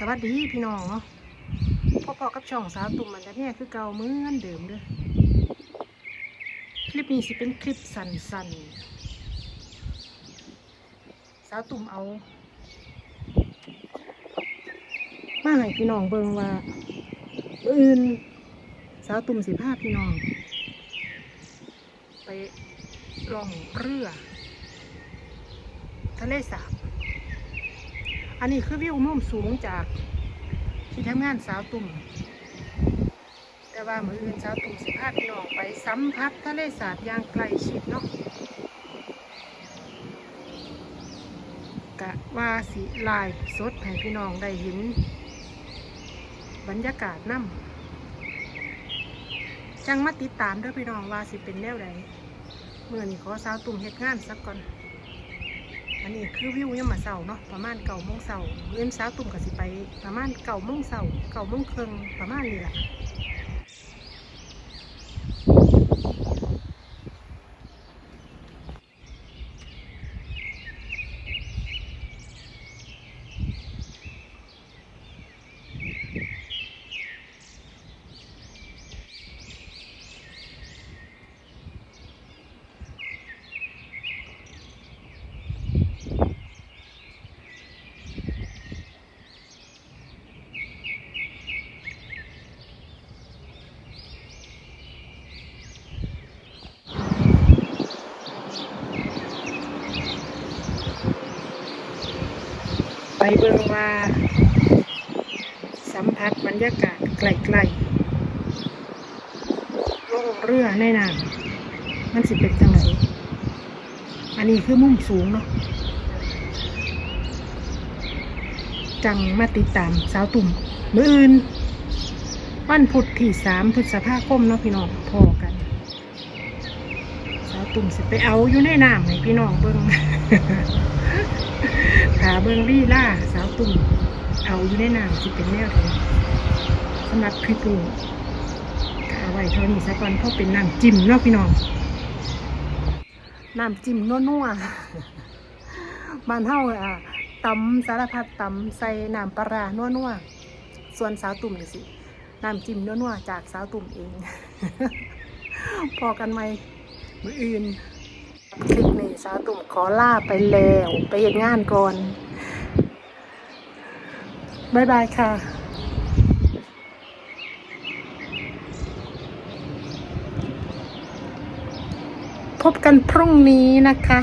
สวัสดีพี่น้องเนาะพ่อพ่อกับช่องสาวตุ่มมันจะเนี่ยคือเก่าเหมือนเดิมเด้อคลิปนี้สิเป็นคลิปสั้นๆสาวตุ่มเอามาให้พี่น้องเบิ่งว่าออื่นสาวตุ่มสิพาพี่น้อง ไปล่องเรือทะเลสาบ อันนี้คือวิวมุมสูงจากที่ทำงานสาวตุ่ม แต่ว่ามืออื่นสาวตุ่มสิพาพี่น้องไปสัมผัสทะเลสาบอย่างใกลชิดเนาะกะว่าสิไลายสดให้พี่น้องได้เห็น บรรยากาศน้ำจังมาติดตามด้อพี่น้องว่าสิเป็นแนวใดเมื่อนี้ขอสาวตุ่มเฮ็ดงานสักก่อน อันนี้คือวิวยังมาเสาเนาะประมาณเก่าโมงเสาเอื้นสาวตุ่มก็สิไป ประมาณเก่าโมงเสาเก่าโมงเครึ่งประมาณนี้แหละ เบิ่งว่าสัมผัสบรรยากาศไกลๆล่องเรือในน้ำมันสิเป็นจังไงอันนี้คือมุมสูงเนาะจังมาติดตามสาวตุ่มมืออื่นวันพุธที่สามพฤษภาคมเนาะพี่น้องพอกัน สาวตุ่มสิไปเอาอยู่ในน้ำให้พี่น้องเบิ่งาเบิงลี่ล่าสาวตุ่มเอาอยู่ในน้ำสิเป็นแนวเลยสำหรับคลิปนี้ก็เอาไว้เท่านี้ซะก่อนเพราะเป็นน้ำจิ้มเนาะพี่น้องน้ำจิ้มนัวๆบ้านเฮาอะตำสารพัดตำใส่น้ำปลาร้านัวๆส่วนสาวตุ่มนี่สิน้ำจิ้มนัวๆจากสาวตุ่มเอง พอกันไหมมืออื่น คลิปนี้สาวตุ่มขอลาไปแล้วไปเห็นงานก่อน บ๊ายบายค่ะพบกันพรุ่งนี้นะคะ